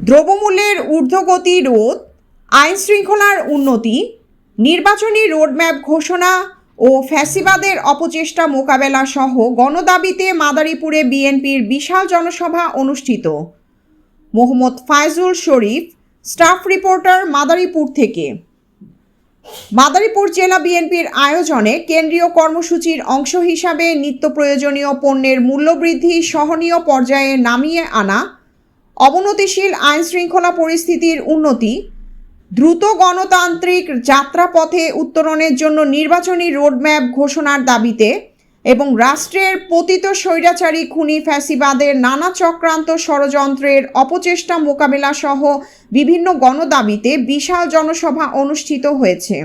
দ্রব্যমূল্যের ঊর্ধ্বগতি রোধ আইন শৃঙ্খলার উন্নতি, নির্বাচনী রোডম্যাপ ঘোষণা ও ফ্যাসিবাদের অপচেষ্টা মোকাবেলা সহ গণদাবিতে মাদারীপুরে বিএনপির বিশাল জনসভা অনুষ্ঠিত। মোহাম্মদ ফায়জুল শরীফ, স্টাফ রিপোর্টার মাদারীপুর থেকে। মাদারীপুর জেলা বিএনপির আয়োজনে কেন্দ্রীয় কর্মসূচির অংশ হিসাবে নিত্য প্রয়োজনীয় পণ্যের মূল্যবৃদ্ধি সহনীয় পর্যায়ে নামিয়ে আনা অবনতিশীল আইন শৃঙ্খলা পরিস্থিতির উন্নতি, দ্রুত গণতান্ত্রিক যাত্রাপথে উত্তরণের জন্য নির্বাচনী রোডম্যাপ ঘোষণার দাবিতে এবং রাষ্ট্রের পতিত স্বৈরাচারী খুনি ফ্যাসিবাদের নানা চক্রান্ত ষড়যন্ত্রের অপচেষ্টা মোকাবেলা সহ বিভিন্ন গণদাবিতে বিশাল জনসভা অনুষ্ঠিত হয়েছে।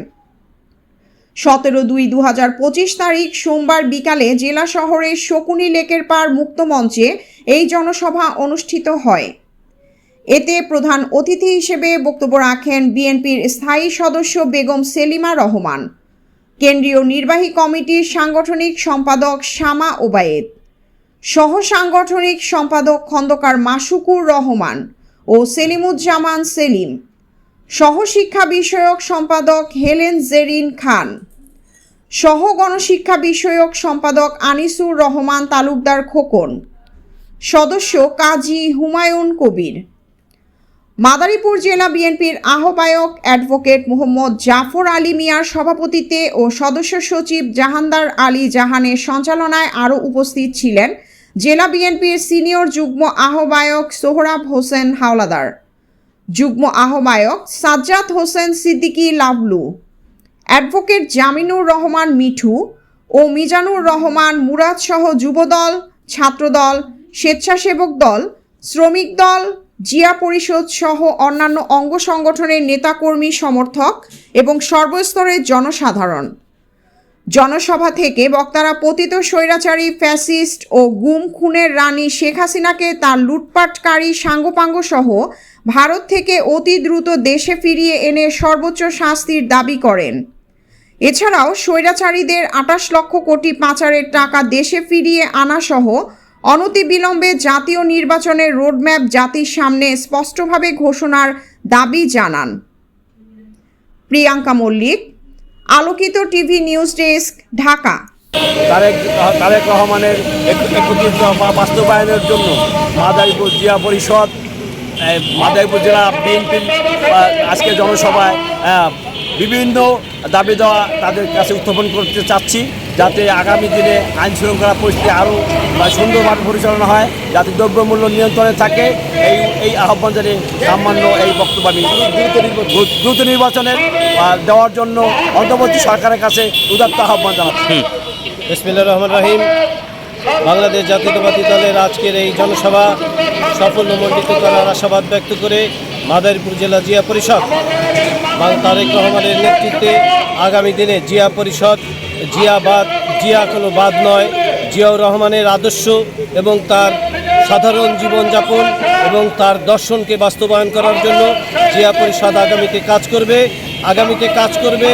সতেরো দুই দু হাজার পঁচিশ তারিখ সোমবার বিকালে জেলা শহরের শকুনি লেকের পার মুক্তমঞ্চে এই জনসভা অনুষ্ঠিত হয়। এতে প্রধান অতিথি হিসেবে বক্তব্য রাখেন বিএনপির স্থায়ী সদস্য বেগম সেলিমা রহমান, কেন্দ্রীয় নির্বাহী কমিটির সাংগঠনিক সম্পাদক শামা ওবায়েদ সহ সাংগঠনিক সম্পাদক খন্দকার মাসুকুর রহমান ও সেলিমুজ্জামান সেলিম, সহশিক্ষা বিষয়ক সম্পাদক হেলেন জেরিন খান সহ গণশিক্ষা বিষয়ক সম্পাদক আনিসুর রহমান তালুকদার খোকন, সদস্য কাজী হুমায়ুন কবির মাদারীপুর জেলা বিএনপির আহ্বায়ক অ্যাডভোকেট মোহাম্মদ জাফর আলী মিয়ার সভাপতিত্বে ও সদস্য সচিব জাহানদার আলী জাহানের সঞ্চালনায় আরও উপস্থিত ছিলেন জেলা বিএনপির সিনিয়র যুগ্ম আহ্বায়ক সোহরাব হোসেন হাওলাদার, যুগ্ম আহ্বায়ক সাজ্জাদ হোসেন সিদ্দিকী লাভলু, অ্যাডভোকেট জামিনুর রহমান মিঠু ও মিজানুর রহমান মুরাদসহ যুবদল, ছাত্রদল, স্বেচ্ছাসেবক দল, শ্রমিক দল জিয়া পরিষদ সহ অন্যান্য অঙ্গ সংগঠনের নেতাকর্মী, সমর্থক এবং সর্বস্তরের জনসাধারণ। জনসভা থেকে বক্তারা পতিত স্বৈরাচারী, ফ্যাসিস্ট ও গুম খুনের রানী শেখ হাসিনাকে তার লুটপাটকারী সাঙ্গপাঙ্গ সহ ভারত থেকে অতি দ্রুত দেশে ফিরিয়ে এনে সর্বোচ্চ শাস্তির দাবি করেন। এছাড়াও স্বৈরাচারীদের আটাশ লক্ষ কোটি পাচারের টাকা দেশে ফিরিয়ে আনা সহ অনতিবিলম্বে জাতীয় নির্বাচনের রোডম্যাপ জাতির সামনে স্পষ্টভাবে ঘোষণার দাবি জানান। Priyanka Mallick, Alokito TV news desk, Dhaka. Tarek Tarek রহমানের বাস্তবায়নের জন্য মাদারীপুর জিয়া পরিষদ মাদারীপুর জেলা বিএনপির আজকে জনসভায় বিভিন্ন দাবি দেওয়া তাদের কাছে উত্থাপন করতে চাচ্ছি। যাতে আগামী দিনে আইন শৃঙ্খলা পরিস্থিতি আরও সুন্দরভাবে পরিচালনা হয় যাতে দ্রব্যমূল্য নিয়ন্ত্রণে থাকে এই এই আহ্বান জানিয়ে সামান্য এই বক্তব্য আমি দ্রুত নির্বাচন নির্বাচনের দেওয়ার জন্য অন্তর্বর্তী সরকারের কাছে উদাত্ত আহ্বান জানাচ্ছি। বিসমিল্লা রহমান রহিম। বাংলাদেশ জাতীয়তাবাদী দলের আজকের এই জনসভা সাফল্যমণ্ডিত করার আশাবাদ ব্যক্ত করে মাদারীপুর জেলা জিয়া পরিষদ। তারেক রহমানের নেতৃত্বে আগামী দিনে জিয়া পরিষদ জিয়াবাদ জিয়া কোনো বাদ নয়। জিয়াউর রহমানের আদর্শ এবং তার সাধারণ জীবনযাপন এবং তার দর্শনকে বাস্তবায়ন করার জন্য জিয়া পরিষদ আগামীতে কাজ করবে। আগামীতে কাজ করবে।